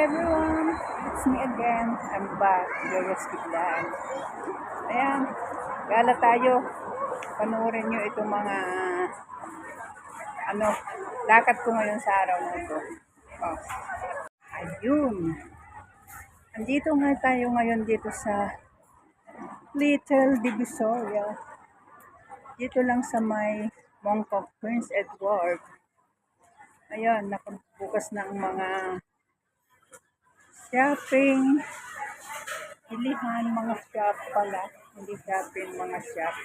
everyone! It's me again. I'm back. Joyous Biglaan. Ayan. Gala tayo. Panoorin nyo itong mga ano, lakad ko ngayon sa araw na ito. Oh. Ayun. Andito nga tayo ngayon dito sa Little Divisoria. Dito lang sa may Mongkok Prince Edward. Ayan, nakabukas ng mga shopping, ilihan, mga shop pala. Hindi shopping, mga shop.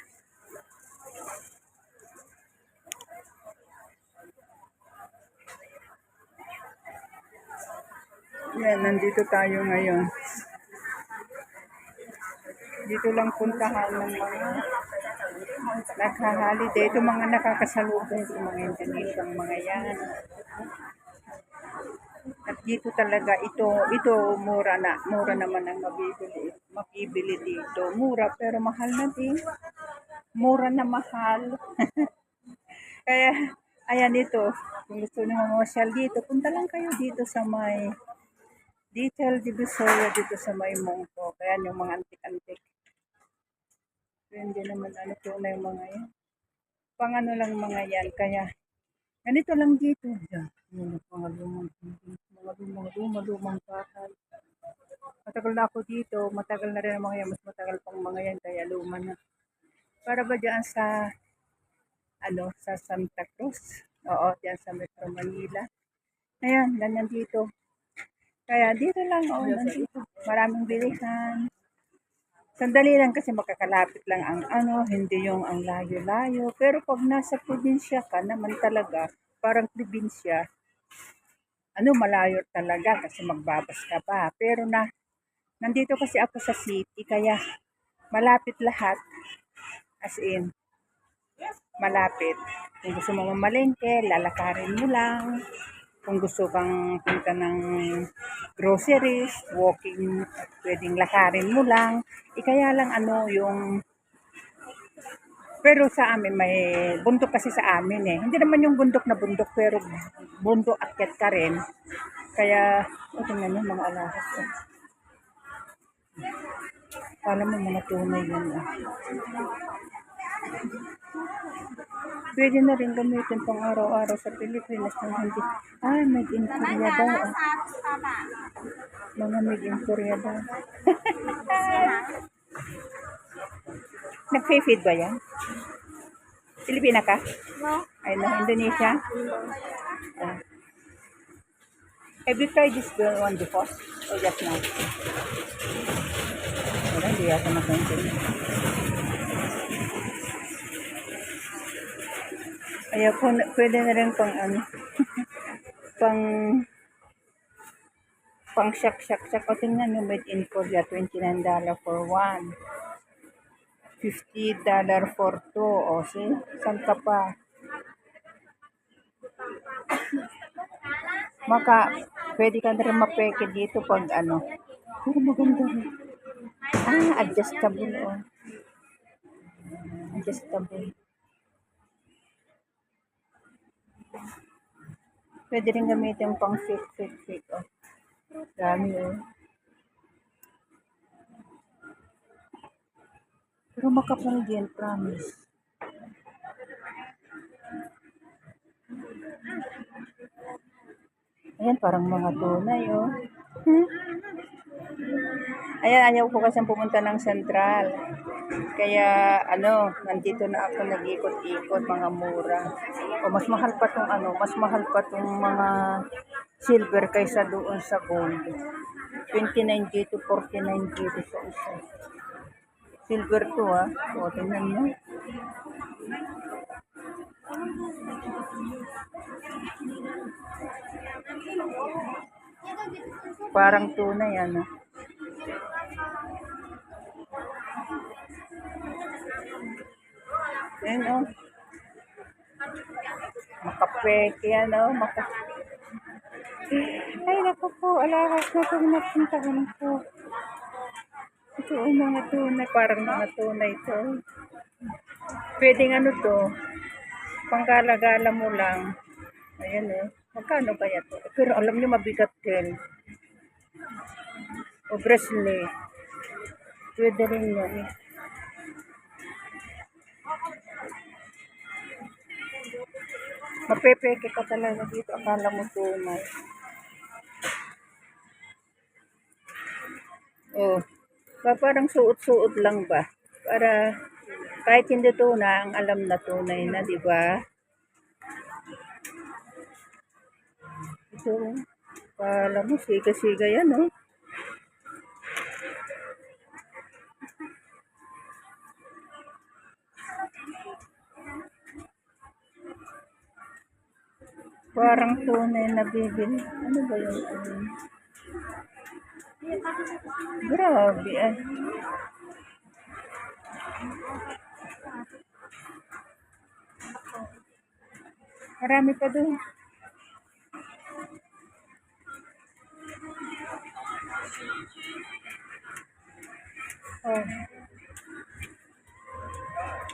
Yan, nandito tayo ngayon. Dito lang puntahan ng mga nagha-holiday. Ito mga nakakasalubong mga Indonesian mga yan. Dito talaga ito, ito mura na, mura naman ang mabibili, mabibili dito. Mura pero mahal na din. Mura na mahal. Kaya, ayan ito, kung gusto nyo mamasyal dito, punta lang kayo dito sa may detail divisoria dito sa may Mongko. Kaya yung mga antik-antik. So, hindi naman ano po na yung mga yan. Pang ano lang mga yan. Kaya, ganito lang dito. Yan. Yung mga lumang, mga lumang, lumang, lumang bahay. Matagal na ako dito. Matagal na rin ang mga yan. Mas matagal pang mga yan. Kaya luma na. Para ba dyan sa, ano, sa Santa Cruz? Oo, dyan sa Metro Manila. Ayan, ganyan dito. Kaya dito lang, oh, nandito. Maraming bilihan. Sandali lang kasi makakalapit lang ang ano, hindi yung ang layo-layo. Pero pag nasa probinsya ka naman talaga, parang probinsya, ano, malayo talaga kasi magbabas ka pa. Pero na, nandito kasi ako sa city, kaya malapit lahat. As in, malapit. Kung gusto mo mamalengke, lalakarin mo lang. Kung gusto kang punta ng groceries, walking, pwedeng lakarin mo lang. Ikaya lang ano yung pero sa amin may bundok kasi sa amin eh. Hindi naman yung bundok na bundok pero bundok akyat ka rin. Kaya ito na yung mga alahas. Eh. Alam mo mga tunay yun ah. Pwede na rin gamitin pang araw-araw sa Pilipinas ng hindi. Ah, made in Korea daw. Ah. Mga made in Korea daw. Nag-feed ba yan? Pilipina ka? No. Ay, no, Indonesia? Ah. Have you tried this one before? Or just now? Wala, hindi yata nakaintindi. Po, pwede na rin pang ano, pang pang shak shak shak. O tingnan nyo, made in Korea, $29 for one. $50 for two. O, see? Saan ka pa? Maka, pwede ka na rin mapeke dito pag ano. Pero maganda rin. Ah, adjustable. Oh. Adjustable. Pwede rin gamitin pang fit, fit, fit. Oh. Dami oh. Pero makapal din, promise. Ayan, parang mga tunay, oh. Hmm? Ayan, ayaw ko kasi pumunta ng sentral. Kaya, ano, nandito na ako nag-ikot-ikot, mga mura. O, mas mahal pa tong ano, mas mahal pa tong mga silver kaysa doon sa gold. 29 dito, 49 dito sa isa. Silver to, ah. O, tingnan mo. Parang tunay, ano. Ayan, oh. Makapweke, ano, maka... Ay, naku po, alakas na po napuntahan ko. Ito, oh, mga tunay, parang mga tunay to. Pwedeng ano to, panggalagala mo lang. Ayan, oh. Magkano kaya to? Pero alam niyo, mabigat din. O bracelet. Pwede rin yan. Mapepeke ka talaga dito. Akala mo tunay. Oh. Pa parang suot-suot lang ba? Para kahit hindi tunay, ang alam na tunay na, di ba? Ito, kala mo, siga-siga yan, oh. Parang tunay na bibili. Ano ba yun? Um, grabe, ah. Marami pa doon. Oh.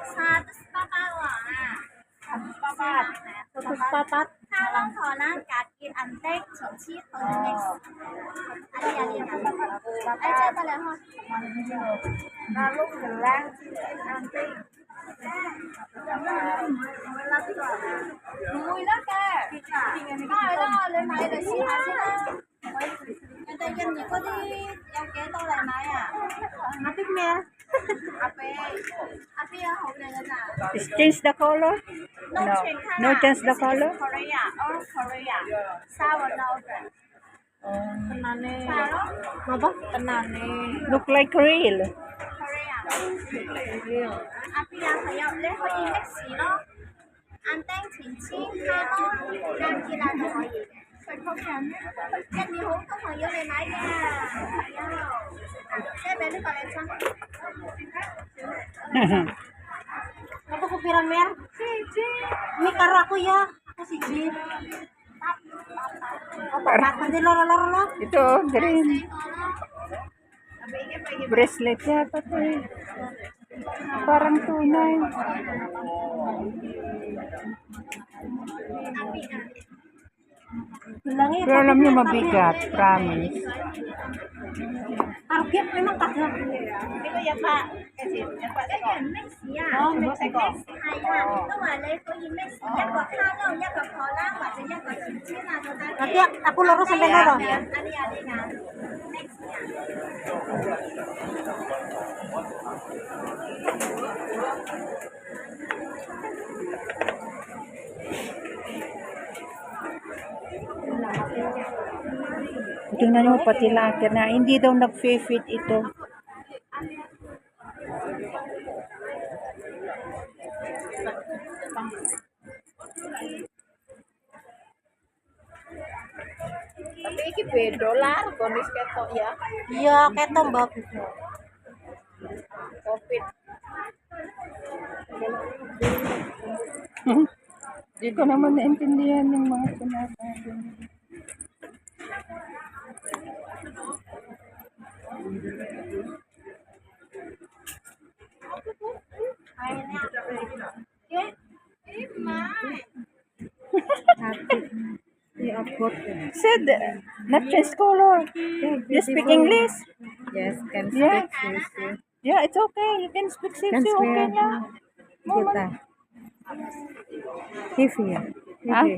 Satu papawa. Papat. Satu papat. কাকে আনতে চলছি আলি আলি আই চা তাহলে হ্যাঁ না লোক লাং আনতে mùi lắm kìa. Cái này đó lên này là xí hả xí hả Người ta dân chỉ có đi Em kế tôi lại máy à Napit niya. Ape Ape ở hộp này là nào Change the color? No, No. change No color. change the color? Korea, all Korea. Sour noodle. Panane. Sour Maba? banana. Look like real. Korea. Api là phải 用 lấy hơi gì mix gì đó. Ăn tang chín chín hai món, mer Ini karo aku ya itu green. Braceletnya apa tuh Barang tunai Bilangnya Pero alam niyo mabigat, promise. Target memang tak lang. Hindi ya, yapa. Kasi. Oh, mix. Nanti aku loro sampai loro. Thank you. Tingnan mo pati locker na hindi daw nag-fit ito. Tapi iki dolar bonus ketok ya. Iya, ketom bagus. Covid. Hindi ko naman naintindihan yung mga sinasabi. said, not change color. You speak English? Yes, can speak yeah. Sisi. Yeah, it's okay. You can speak Sisi. Okay na. Kita. Hifi ya. Hifi.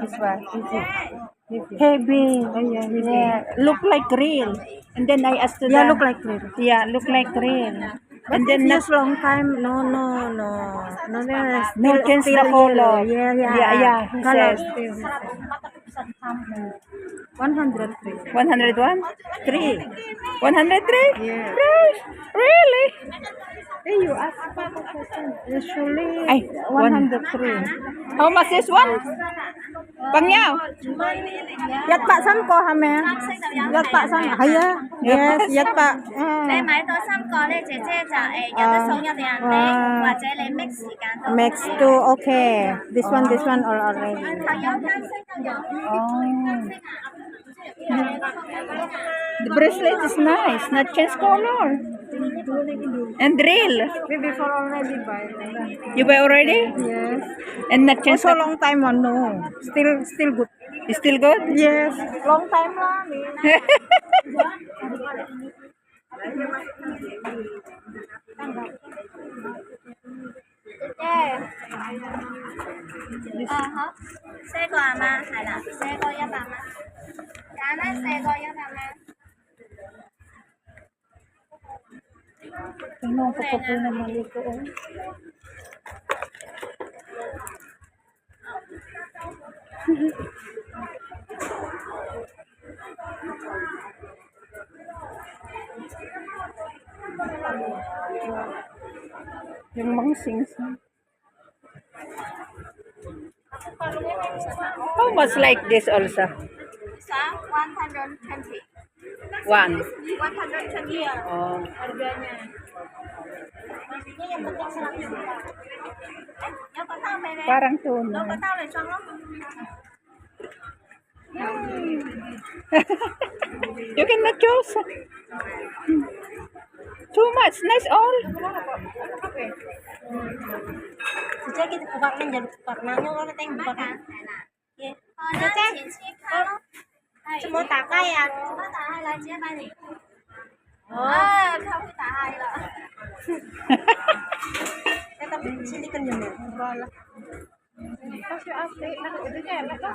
This one. Hifi. Heavy. Oh, yeah. Yeah, look like real. And then I asked Yeah, look like real. Yeah, look like real. But and then next long time, no, no, no, no, no, no, no, no, no, no, no, no, no, no, no, no, 103. 101? 3. 103? Yes. Really? Hey, you ask about the question. Usually eh, 103. How much is one? Bang Yao. Yat Pak Sam ko hame. Yat Pak Sam. Haya. Yes, Yat Pak. 你買到三個咧，姐姐就誒有得送一定人哋，或者你 ah. ah. ah. mix 時間都 mix 都 OK。This one, this one all already. Oh. The bracelet is nice, not change color. And drill. We before already buy. You buy already? Yes. And not just also long time on no. Still still good. It's still good? Yes. Long time lah. Ờ hả? Xe cò mà, hay lah xe cò ya bà mà. Dạ nó ya bà. 蚊。Tingnan ko pa po naman ito. Oh. Yung mga singsing. How much like this also? Isa, 120. One. 120 yan. Oh. Harganya. Ini yang penting seratus juta. Yung patao may may. Parang Yung tuna. patao may siyang lo. You cannot choose. Too much. Nice all. Sejak kita buka nang jadi buka nang yung orang teng buka เออเข้าภาษาไทยเหรอแต่ต้องชิลิกันอยู่เนี่ยก่อนละก็ชื่ออาเซ่นะเดี๋ยวแกแล้วก็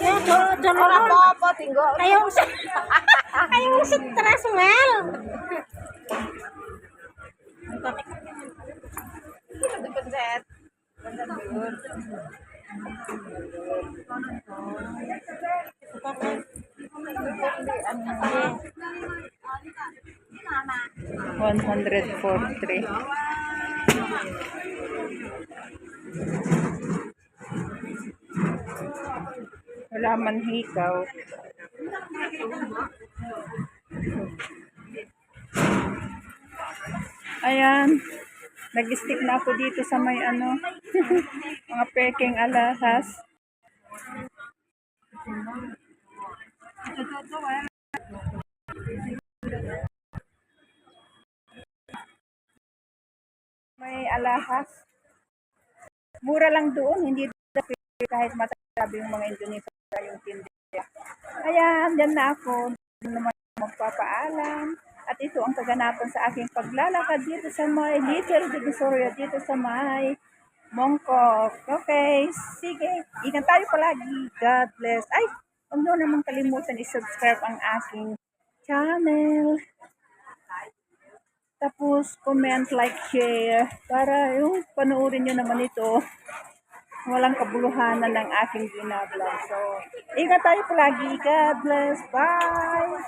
Ya, jangan apa-apa tinggal. Mel. Pencet, pencet. 143. Wala man hikaw. Ayan. Nag-stick na ako dito sa may ano, mga peking alahas. Alahas. Mura lang doon, hindi dapat kahit matasabi yung mga Indonesia yung tindya. Ayan, dyan na ako. Hindi naman magpapaalam. At ito ang kaganapan sa aking paglalakad dito sa may Little Divisoria, dito sa may Mongkok. Okay, sige. Ingat tayo palagi. God bless. Ay, huwag nyo namang kalimutan i-subscribe ang aking channel. Tapos, comment, like, share. Para yung panoorin nyo naman ito. Walang kabuluhanan ng aking binablog. So, ingat tayo palagi. God bless. Bye!